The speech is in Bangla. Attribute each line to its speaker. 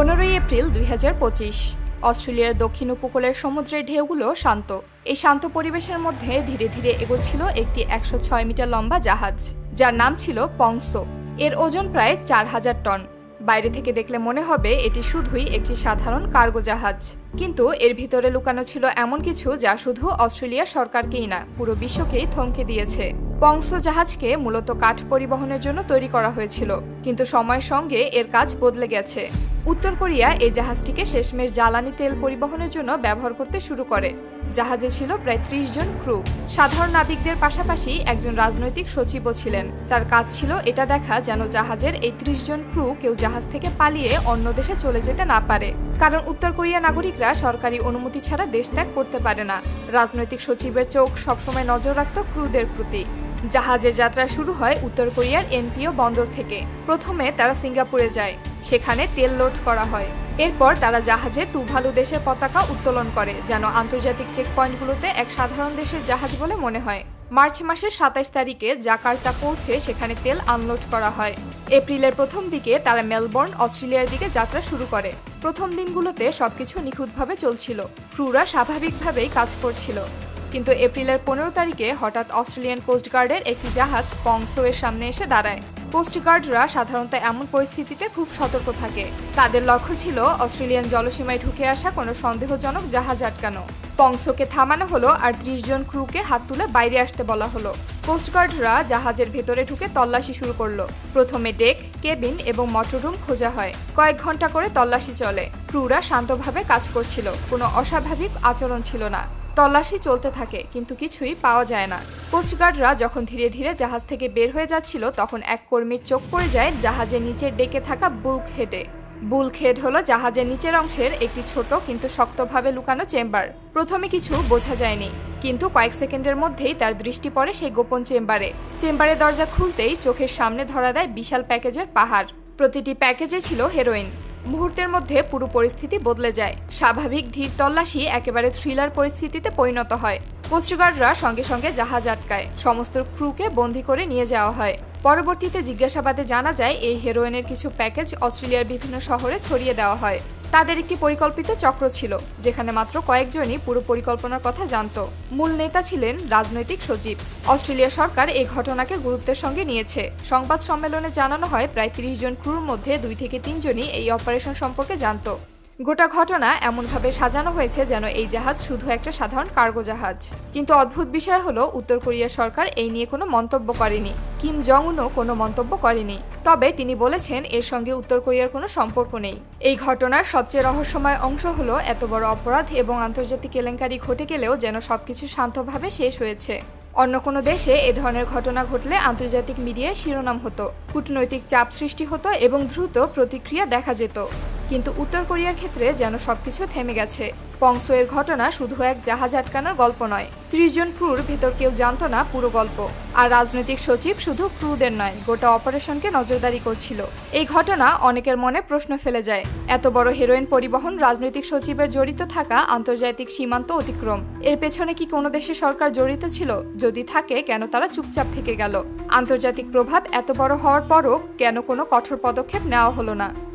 Speaker 1: পনেরোই এপ্রিল দুই হাজার পঁচিশ। অস্ট্রেলিয়ার দক্ষিণ উপকূলের সমুদ্রের ঢেউগুলো শান্ত। এই শান্ত পরিবেশের মধ্যে ধীরে ধীরে এগোচ্ছিল একটি একশো ছয় মিটার লম্বা জাহাজ, যার নাম ছিল পংসো। এর ওজন প্রায় চার হাজার টন। বাইরে থেকে দেখলে মনে হবে এটি শুধুই একটি সাধারণ কার্গো জাহাজ। কিন্তু এর ভিতরে লুকানো ছিল এমন কিছু যা শুধু অস্ট্রেলিয়া সরকারকেই না, পুরো বিশ্বকেই থমকে দিয়েছে। পংসো জাহাজকে মূলত কাঠ পরিবহনের জন্য তৈরি করা হয়েছিল, কিন্তু সময়ের সঙ্গে এর কাজ বদলে গেছে। উত্তর কোরিয়া এই জাহাজটিকে শেষমেশ জ্বালানি তেল পরিবহনের জন্য ব্যবহার করতে শুরু করে। জাহাজে ছিল প্রায় ত্রিশ জন ক্রু। সাধারণ নাবিকদের পাশাপাশি একজন রাজনৈতিক সচিবও ছিলেন। তার কাজ ছিল এটা দেখা যেন জাহাজের এই ত্রিশ জন ক্রু কেউ জাহাজ থেকে পালিয়ে অন্য দেশে চলে যেতে না পারে। কারণ উত্তর কোরিয়া নাগরিকরা সরকারি অনুমতি ছাড়া দেশ ত্যাগ করতে পারে না। রাজনৈতিক সচিবের চোখ সবসময় নজর রাখত ক্রুদের প্রতি। জাহাজের যাত্রা শুরু হয় উত্তর কোরিয়ার এনপিও বন্দর থেকে। প্রথমে তারা সিঙ্গাপুরে যায়। সেখানে তেল লোড করা হয়। এরপর তারা জাহাজে তুভালু দেশের পতাকা উত্তোলন করে, যেন আন্তর্জাতিক চেকপয়েন্টগুলোতে এক সাধারণ দেশের জাহাজ বলে মনে হয়। মার্চ মাসের সাতাইশ তারিখে জাকার্তা পৌঁছে সেখানে তেল আনলোড করা হয়। এপ্রিলের প্রথম দিকে তারা মেলবোর্ন, অস্ট্রেলিয়ার দিকে যাত্রা শুরু করে। প্রথম দিনগুলোতে সবকিছু নিখুঁতভাবে চলছিল। ক্রুরা স্বাভাবিকভাবেই কাজ করছিল। কিন্তু এপ্রিলের পনেরো তারিখে হঠাৎ অস্ট্রেলিয়ান কোস্টগার্ডের একটি জাহাজ পংসো এর সামনে এসে দাঁড়ায়। কোস্টগার্ডরা সাধারণত এমন পরিস্থিতিতে খুব সতর্ক থাকে। তাদের লক্ষ্য ছিল অস্ট্রেলিয়ান জলসীমায় ঢুকে আসা কোনো সন্দেহজনক জাহাজ আটকানো। পংসকে থামানো হলো আর ত্রিশ জন ক্রুকে হাত তুলে বাইরে আসতে বলা হলো। কোস্টগার্ডরা জাহাজের ভেতরে ঢুকে তল্লাশি শুরু করল। প্রথমে ডেক, কেবিন এবং মটররুম খোঁজা হয়। কয়েক ঘণ্টা করে তল্লাশি চলে। ক্রুরা শান্তভাবে কাজ করছিল। কোনো অস্বাভাবিক আচরণ ছিল না। তল্লাশি চলতে থাকে, কিন্তু কিছুই পাওয়া যায় না। কোস্টগার্ডরা যখন ধীরে ধীরে জাহাজ থেকে বের হয়ে যাচ্ছিল, তখন এক কর্মীর চোখ পড়ে যায় জাহাজের নিচের ডেকে থাকা বুলক হেডে বুলক হেড হলো জাহাজের নিচের অংশের একটি ছোট কিন্তু শক্তভাবে লুকানো চেম্বার। প্রথমে কিছু বোঝা যায়নি, কিন্তু কয়েক সেকেন্ডের মধ্যেই তার দৃষ্টি পড়ে সেই গোপন চেম্বারে। চেম্বারের দরজা খুলতেই চোখের সামনে ধরা দেয় বিশাল প্যাকেজের পাহাড়। প্রতিটি প্যাকেজে ছিল হেরোইন। মুহূর্তের মধ্যে পুরো পরিস্থিতি বদলে যায়। স্বাভাবিক ধীর তল্লাশি একেবারে থ্রিলার পরিস্থিতিতে পরিণত হয়। কোস্টগার্ডরা সঙ্গে সঙ্গে জাহাজ আটকায়। সমস্ত ক্রুকে বন্দি করে নিয়ে যাওয়া হয়। পরবর্তীতে জিজ্ঞাসাবাদে জানা যায়, এই হেরোইনের কিছু প্যাকেজ অস্ট্রেলিয়ার বিভিন্ন শহরে ছড়িয়ে দেওয়া হয়। তাদের একটি পরিকল্পিত চক্র ছিল, যেখানে মাত্র কয়েকজনই পুরো পরিকল্পনার কথা জানত। মূল নেতা ছিলেন রাজনৈতিক সচিব। অস্ট্রেলিয়া সরকার এই ঘটনাকে গুরুত্বের সঙ্গে নিয়েছে। সংবাদ সম্মেলনে জানানো হয়, প্রায় তিরিশ জন ক্রুর মধ্যে দুই থেকে তিনজনই এই অপারেশন সম্পর্কে জানত। গোটা ঘটনা এমনভাবে সাজানো হয়েছে যেন এই জাহাজ শুধু একটা সাধারণ কার্গো জাহাজ। কিন্তু অদ্ভুত বিষয় হলো, উত্তর কোরিয়া সরকার এই নিয়ে কোনো মন্তব্য করেনি। কিম জং উনও কোনো মন্তব্য করেনি। তবে তিনি বলেছেন, এর সঙ্গে উত্তর কোরিয়ার কোনো সম্পর্ক নেই। এই ঘটনার সবচেয়ে রহস্যময় অংশ হলো, এত বড় অপরাধ এবং আন্তর্জাতিক কেলেঙ্কারি ঘটে গেলেও যেন সবকিছু শান্তভাবে শেষ হয়েছে। অন্য কোনো দেশে এ ধরনের ঘটনা ঘটলে আন্তর্জাতিক মিডিয়ায় শিরোনাম হতো, কূটনৈতিক চাপ সৃষ্টি হতো এবং দ্রুত প্রতিক্রিয়া দেখা যেত। কিন্তু উত্তর কোরিয়ার ক্ষেত্রে যেন সবকিছু থেমে গেছে। পংসো এর ঘটনা শুধু এক জাহাজ আটকানোর গল্প নয়। ত্রিশ জন ক্রুর ভেতর কেউ জানত না পুরো গল্প। আর রাজনৈতিক সচিব শুধু ক্রুদের নয়, গোটা অপারেশনকে নজরদারি করছিল। এই ঘটনা অনেকের মনে প্রশ্ন ফেলে যায়। এত বড় হেরোইন পরিবহন রাজনৈতিক সচিবের জড়িত থাকা আন্তর্জাতিক সীমান্ত অতিক্রম। এর পেছনে কি কোনো দেশের সরকার জড়িত ছিল? যদি থাকে, কেন তারা চুপচাপ থেকে গেল? আন্তর্জাতিক প্রভাব এত বড় হওয়ার পরও কেন কোনো কঠোর পদক্ষেপ নেওয়া হলো না?